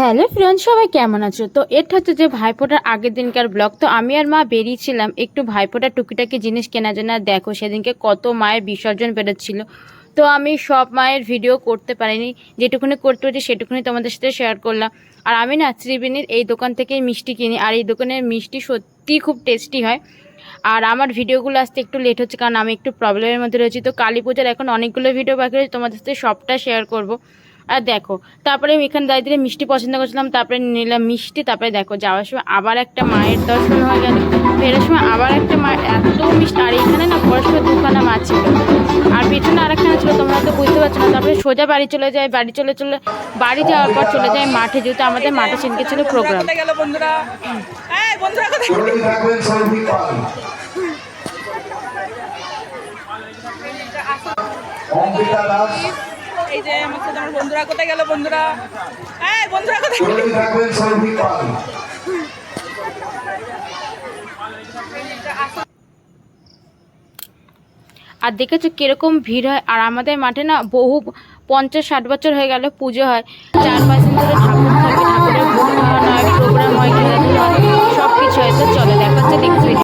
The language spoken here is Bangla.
হ্যালো ফ্রেন্ড, সবাই কেমন আছো? তো এটা হচ্ছে যে ভাইফোঁটার আগের দিনকার ব্লগ। তো আমি আর মা বেরিয়েছিলাম একটু ভাইফোঁটার টুকিটাকি জিনিস কেনার জন্য। আর দেখো, সেদিনকে কত মায়ের বিসর্জন বেরোচ্ছিল। তো আমি সব মায়ের ভিডিও করতে পারিনি। যেটুকুনি করতে হচ্ছে সেটুকুনি তোমাদের সাথে শেয়ার করলাম। আর আমি না শ্রীবিনীর এই দোকান থেকে মিষ্টি কিনি। আর এই দোকানের মিষ্টি সত্যিই খুব টেস্টি হয়। আর আমার ভিডিওগুলো আসতে একটু লেট হচ্ছে, কারণ আমি একটু প্রবলেমের মধ্যে রয়েছি। তো কালী পূজার এখন অনেকগুলো ভিডিও বাকি রয়েছে, তোমাদের সাথে সবটা শেয়ার করব। আর দেখো তারপরে আমি এখানে দাঁড়িয়ে মিষ্টি পছন্দ করছিলাম তারপরে নিলাম মিষ্টি তারপরে দেখো যাওয়ার সময় আবার একটা মায়ের দর্শন হয়ে গেল। ফেরার সময় আবার একটা মায়ের এত মিষ্টি আর এখানে না পরস্পর দুখানা মাছ ছিল। আর পেছনে আরেকখানা ছিল তোমরা তো বুঝতে পারছ না। তারপরে সোজা বাড়ি চলে যায় বাড়ি চলে চলে বাড়ি যাওয়ার পর চলে যায় মাঠে যেহেতু আমাদের মাঠে সেদিনকে ছিল প্রোগ্রাম বন্ধুরা। অঙ্কিতা দাস। এই যে আমার সাথে আমার বন্ধুরা কোথায় গেল বন্ধুরা? হ্যাঁ বন্ধুরা কোথায় আর দেখেছ কীরকম ভিড় হয়? আর আমাদের মাঠে না বহু পঞ্চাশ ষাট বছর হয়ে গেল পুজো হয়। চার পাঁচ দিন ধরে ঠাকুর